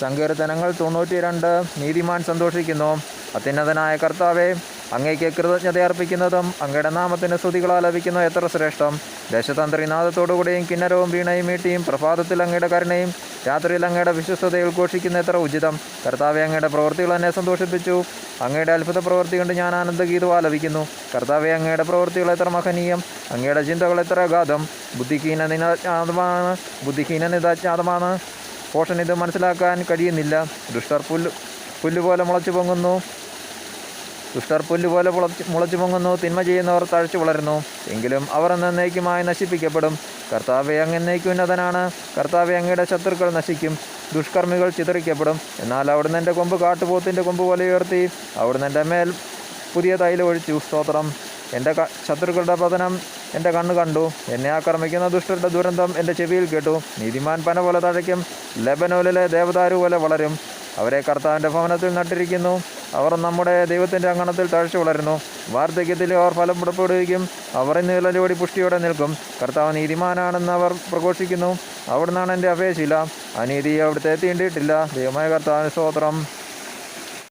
സങ്കീർത്തനങ്ങൾ തൊണ്ണൂറ്റി രണ്ട് നീതിമാൻ സന്തോഷിക്കുന്നു. അത്യുന്നതനായ കർത്താവെ കൃതജ്ഞത അർപ്പിക്കുന്നതും അങ്ങയുടെ നാമത്തിന് സ്തുതികൾ ആലപിക്കുന്ന എത്ര ശ്രേഷ്ഠം. ദേശതന്ത്രിനാഥത്തോടുകൂടിയും കിന്നരവും വീണയും മീട്ടിയും പ്രഭാതത്തിൽ അങ്ങയുടെ കരുണയും രാത്രിയിൽ അങ്ങയുടെ വിശ്വസ്തതയിൽ ഘോഷിക്കുന്ന എത്ര ഉചിതം. കർത്താവെ അങ്ങയുടെ പ്രവൃത്തികൾ എന്നെ സന്തോഷിപ്പിച്ചു. അങ്ങയുടെ അത്ഭുത പ്രവൃത്തി കൊണ്ട് ഞാൻ ആനന്ദഗീതം ആലപിക്കുന്നു കർത്താവെ അങ്ങയുടെ പ്രവൃത്തികൾ എത്ര മഹനീയം. അങ്ങയുടെ ചിന്തകൾ എത്ര അഗാധം. ബുദ്ധിഹീന നിതാജ്ഞാതമാണ് ബുദ്ധിഹീന പോഷൻ ഇത് മനസ്സിലാക്കാൻ കഴിയുന്നില്ല. ദുഷ്ടർ പുല്ല് പോലെ മുളച്ചു പൊങ്ങുന്നു. ദുഷ്ടർ പുല്ലുപോലെ മുളച്ച് മുളച്ചു പൊങ്ങുന്നു. തിന്മ ചെയ്യുന്നവർ തഴച്ചു വളരുന്നു. എങ്കിലും അവർ എന്നേക്കുമായി നശിപ്പിക്കപ്പെടും. കർത്താവെ അങ്ങ് എന്നേക്കും ഉന്നതനാണ്. കർത്താവെ അങ്ങയുടെ ശത്രുക്കൾ നശിക്കും. ദുഷ്കർമ്മികൾ ചിതറിക്കപ്പെടും. എന്നാൽ അവിടുന്ന് എന്റെ കൊമ്പ് കാട്ടുപോത്തിന്റെ കൊമ്പ് പോലെ ഉയർത്തി അവിടുന്ന് എന്റെ മേൽ പുതിയ തൈലം ഒഴിച്ചു. സ്തോത്രം. എന്റെ ശത്രുക്കളുടെ പതനം എന്റെ കണ്ണ് കണ്ടു. എന്നെ ആക്രമിക്കുന്ന ദുഷ്ടരുടെ ദുരന്തം എന്റെ ചെവിയിൽ കേട്ടു. നീതിമാൻ പന പോലെ തഴയ്ക്കും. ലെബനോലിലെ ദേവദാരു പോലെ വളരും. അവരെ കർത്താവിന്റെ ഭവനത്തിൽ നട്ടിരിക്കുന്നു. അവർ നമ്മുടെ ദൈവത്തിന്റെ അങ്കണത്തിൽ തഴച്ചു വളരുന്നു. വാർദ്ധക്യത്തിൽ അവർ ഫലം പുറപ്പെടുവിക്കും. അവർ നീളലോടി പുഷ്ടിയോടെ നിൽക്കും. കർത്താവ് നീതിമാനാണെന്ന് അവർ പ്രഘോഷിക്കുന്നു. അവിടുന്നാണ് എന്റെ അപേക്ഷയില്ല അനീതി അവിടുത്തെ തീണ്ടിയിട്ടില്ല. ദൈവമായ കർത്താവിന് സ്തോത്രം.